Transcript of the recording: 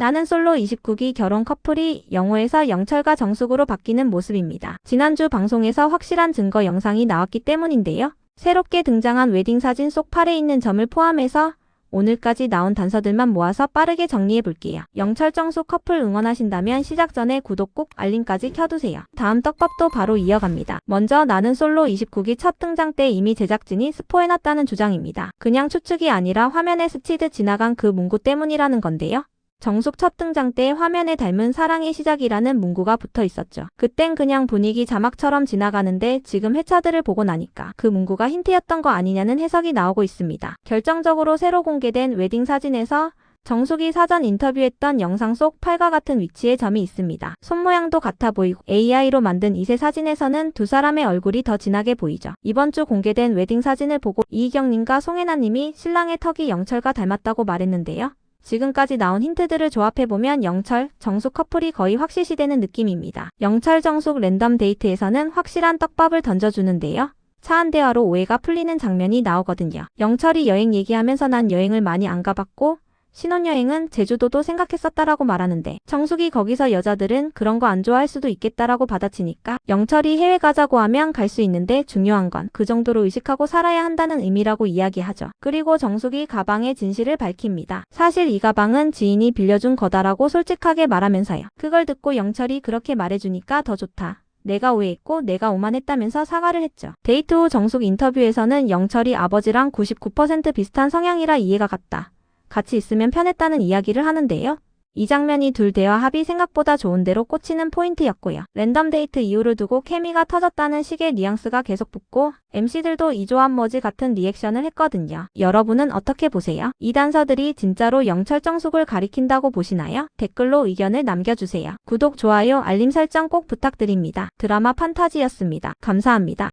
나는 솔로 29기 결혼 커플이 영호에서 영철과 정숙으로 바뀌는 모습입니다. 지난주 방송에서 확실한 증거 영상이 나왔기 때문인데요. 새롭게 등장한 웨딩 사진 속 팔에 있는 점을 포함해서 오늘까지 나온 단서들만 모아서 빠르게 정리해 볼게요. 영철 정숙 커플 응원하신다면 시작 전에 구독 꼭 알림까지 켜두세요. 다음 떡밥도 바로 이어갑니다. 먼저 나는 솔로 29기 첫 등장 때 이미 제작진이 스포해놨다는 주장입니다. 그냥 추측이 아니라 화면에 스치듯 지나간 그 문구 때문이라는 건데요. 정숙 첫 등장 때 화면에 닮은 사랑의 시작이라는 문구가 붙어 있었죠. 그땐 그냥 분위기 자막처럼 지나가는데 지금 회차들을 보고 나니까 그 문구가 힌트였던 거 아니냐는 해석이 나오고 있습니다. 결정적으로 새로 공개된 웨딩 사진에서 정숙이 사전 인터뷰했던 영상 속 팔과 같은 위치에 점이 있습니다. 손 모양도 같아 보이고 AI로 만든 이세 사진에서는 두 사람의 얼굴이 더 진하게 보이죠. 이번 주 공개된 웨딩 사진을 보고 이희경님과 송혜나님이 신랑의 턱이 영철과 닮았다고 말했는데요. 지금까지 나온 힌트들을 조합해보면 영철, 정숙 커플이 거의 확실시 되는 느낌입니다. 영철, 정숙 랜덤 데이트에서는 확실한 떡밥을 던져주는데요. 차 한 대화로 오해가 풀리는 장면이 나오거든요. 영철이 여행 얘기하면서 난 여행을 많이 안 가봤고 신혼여행은 제주도도 생각했었다라고 말하는데 정숙이 거기서 여자들은 그런 거 안 좋아할 수도 있겠다라고 받아치니까 영철이 해외 가자고 하면 갈 수 있는데 중요한 건 그 정도로 의식하고 살아야 한다는 의미라고 이야기하죠. 그리고 정숙이 가방의 진실을 밝힙니다. 사실 이 가방은 지인이 빌려준 거다라고 솔직하게 말하면서요. 그걸 듣고 영철이 그렇게 말해주니까 더 좋다. 내가 오해했고 내가 오만했다면서 사과를 했죠. 데이트 후 정숙 인터뷰에서는 영철이 아버지랑 99% 비슷한 성향이라 이해가 갔다. 같이 있으면 편했다는 이야기를 하는데요. 이 장면이 둘 대화 합이 생각보다 좋은 대로 꽂히는 포인트였고요. 랜덤 데이트 이유를 두고 케미가 터졌다는 식의 뉘앙스가 계속 붙고 MC들도 이 조합 뭐지 같은 리액션을 했거든요. 여러분은 어떻게 보세요? 이 단서들이 진짜로 영철 정숙을 가리킨다고 보시나요? 댓글로 의견을 남겨주세요. 구독, 좋아요, 알림 설정 꼭 부탁드립니다. 드라마 판타지였습니다. 감사합니다.